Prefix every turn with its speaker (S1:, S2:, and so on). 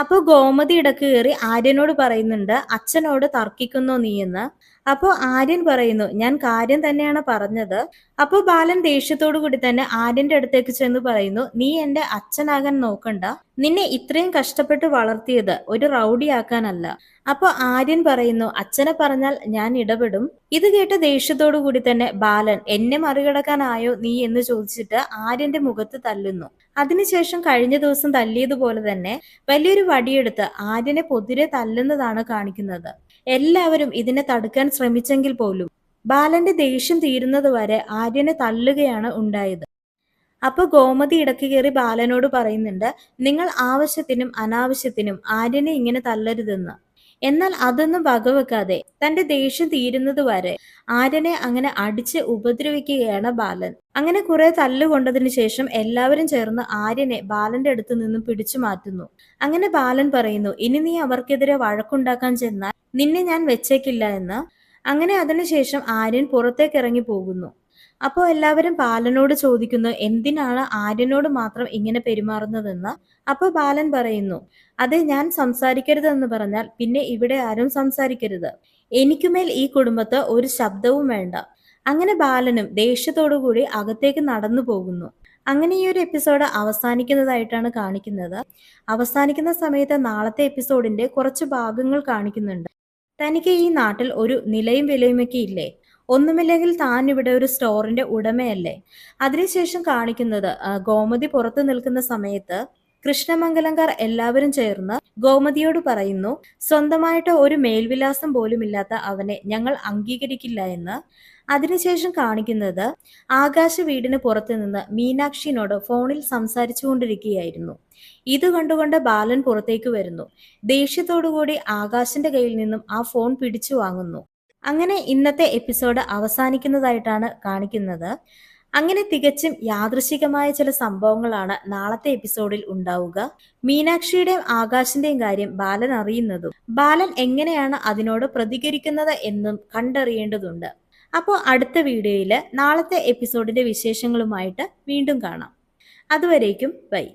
S1: അപ്പൊ ഗോമതി ഇടയ്ക്ക് കയറി ആര്യനോട് പറയുന്നുണ്ട് അച്ഛനോട് തർക്കിക്കുന്നോ നീയെന്ന് അപ്പോ ആര്യൻ പറയുന്നു ഞാൻ കാര്യം തന്നെയാണ് പറഞ്ഞത്. അപ്പോ ബാലൻ ദേഷ്യത്തോടു കൂടി തന്നെ ആര്യന്റെ അടുത്തേക്ക് ചെന്ന് പറയുന്നു നീ എന്റെ അച്ഛനാകാൻ നോക്കണ്ട നിന്നെ ഇത്രയും കഷ്ടപ്പെട്ട് വളർത്തിയത് ഒരു റൗഡിയാക്കാനല്ല. അപ്പൊ ആര്യൻ പറയുന്നു അച്ഛനെ പറഞ്ഞാൽ ഞാൻ ഇടപെടും. ഇത് കേട്ട് ദേഷ്യത്തോടു കൂടി തന്നെ ബാലൻ എന്നെ മറികടക്കാനായോ നീ എന്ന് ചോദിച്ചിട്ട് ആര്യന്റെ മുഖത്ത് തല്ലുന്നു. അതിനുശേഷം കഴിഞ്ഞ ദിവസം തല്ലിയതുപോലെ തന്നെ വലിയൊരു വടിയെടുത്ത് ആര്യനെ പൊതിരെ തല്ലുന്നതാണ് കാണിക്കുന്നത്. എല്ലാവരും ഇതിനെ തടുക്കാൻ ശ്രമിച്ചെങ്കിൽ പോലും. ബാലന്റെ ദേഷ്യം തീരുന്നത് വരെ ആര്യനെ തല്ലുകയാണ് ഉണ്ടായത്. അപ്പൊ ഗോമതി ഇടയ്ക്ക് കയറി ബാലനോട് പറയുന്നുണ്ട് നിങ്ങൾ ആവശ്യത്തിനും അനാവശ്യത്തിനും ആര്യനെ ഇങ്ങനെ തല്ലരുതെന്ന്. എന്നാൽ അതൊന്നും വകവെക്കാതെ തന്റെ ദേഷ്യം തീരുന്നത് വരെ ആര്യനെ അങ്ങനെ അടിച്ച് ഉപദ്രവിക്കുകയാണ് ബാലൻ. അങ്ങനെ കുറെ തല്ലുകൊണ്ടതിന് ശേഷം എല്ലാവരും ചേർന്ന് ആര്യനെ ബാലന്റെ അടുത്ത് നിന്നും പിടിച്ചു മാറ്റുന്നു. അങ്ങനെ ബാലൻ പറയുന്നു ഇനി നീ അവർക്കെതിരെ വഴക്കുണ്ടാക്കാൻ ചെന്നാൽ നിന്നെ ഞാൻ വെച്ചേക്കില്ല എന്ന് അങ്ങനെ അതിനുശേഷം ആര്യൻ പുറത്തേക്ക് ഇറങ്ങി പോകുന്നു. അപ്പോൾ എല്ലാവരും ബാലനോട് ചോദിക്കുന്നു എന്തിനാണ് ആര്യനോട് മാത്രം ഇങ്ങനെ പെരുമാറുന്നതെന്ന്? അപ്പോൾ ബാലൻ പറയുന്നു അതെ ഞാൻ സംസാരിക്കരുതെന്ന് പറഞ്ഞാൽ പിന്നെ ഇവിടെ ആരും സംസാരിക്കരുത്. എനിക്കുമേൽ ഈ കുടുംബത്ത് ഒരു ശബ്ദവും വേണ്ട. അങ്ങനെ ബാലനും ദേഷ്യത്തോടുകൂടി അകത്തേക്ക് നടന്നു പോകുന്നു. അങ്ങനെ ഈ ഒരു എപ്പിസോഡ് അവസാനിക്കുന്നതായിട്ടാണ് കാണിക്കുന്നത്. അവസാനിക്കുന്ന സമയത്ത് നാളത്തെ എപ്പിസോഡിന്റെ കുറച്ച് ഭാഗങ്ങൾ കാണിക്കുന്നുണ്ട്. തനിക്ക് ഈ നാട്ടിൽ ഒരു നിലയും വിലയുമൊക്കെ ഇല്ലേ? ഒന്നുമില്ലെങ്കിൽ താൻ ഇവിടെ ഒരു സ്റ്റോറിന്റെ ഉടമയല്ലേ? അതിനുശേഷം കാണിക്കുന്നത് ഗോമതി പുറത്തു നിൽക്കുന്ന സമയത്ത് കൃഷ്ണമംഗലംകാർ എല്ലാവരും ചേർന്ന് ഗോമതിയോട് പറയുന്നു സ്വന്തമായിട്ട് ഒരു മേൽവിലാസം പോലുമില്ലാത്ത അവനെ ഞങ്ങൾ അംഗീകരിക്കില്ല എന്ന്. അതിനുശേഷം കാണിക്കുന്നത് ആകാശ വീടിന് പുറത്തു നിന്ന് മീനാക്ഷിനോട് ഫോണിൽ സംസാരിച്ചുകൊണ്ടിരിക്കുകയായിരുന്നു. ഇത് കണ്ടുകൊണ്ട് ബാലൻ പുറത്തേക്ക് വരുന്നു. ദേഷ്യത്തോടുകൂടി ആകാശിന്റെ കയ്യിൽ നിന്നും ആ ഫോൺ പിടിച്ചു വാങ്ങുന്നു. അങ്ങനെ ഇന്നത്തെ എപ്പിസോഡ് അവസാനിക്കുന്നതായിട്ടാണ് കാണിക്കുന്നത്. അങ്ങനെ തികച്ചും യാദൃശികമായ ചില സംഭവങ്ങളാണ് നാളത്തെ എപ്പിസോഡിൽ ഉണ്ടാവുക. മീനാക്ഷിയുടെയും ആകാശിന്റെയും കാര്യം ബാലൻ അറിയുന്നതും ബാലൻ എങ്ങനെയാണ് അതിനോട് പ്രതികരിക്കുന്നത് എന്നും കണ്ടറിയേണ്ടതുണ്ട്. അപ്പോൾ അടുത്ത വീഡിയോയിൽ നാളത്തെ എപ്പിസോഡിന്റെ വിശേഷങ്ങളുമായിട്ട് വീണ്ടും കാണാം. അതുവരേക്കും ബൈ.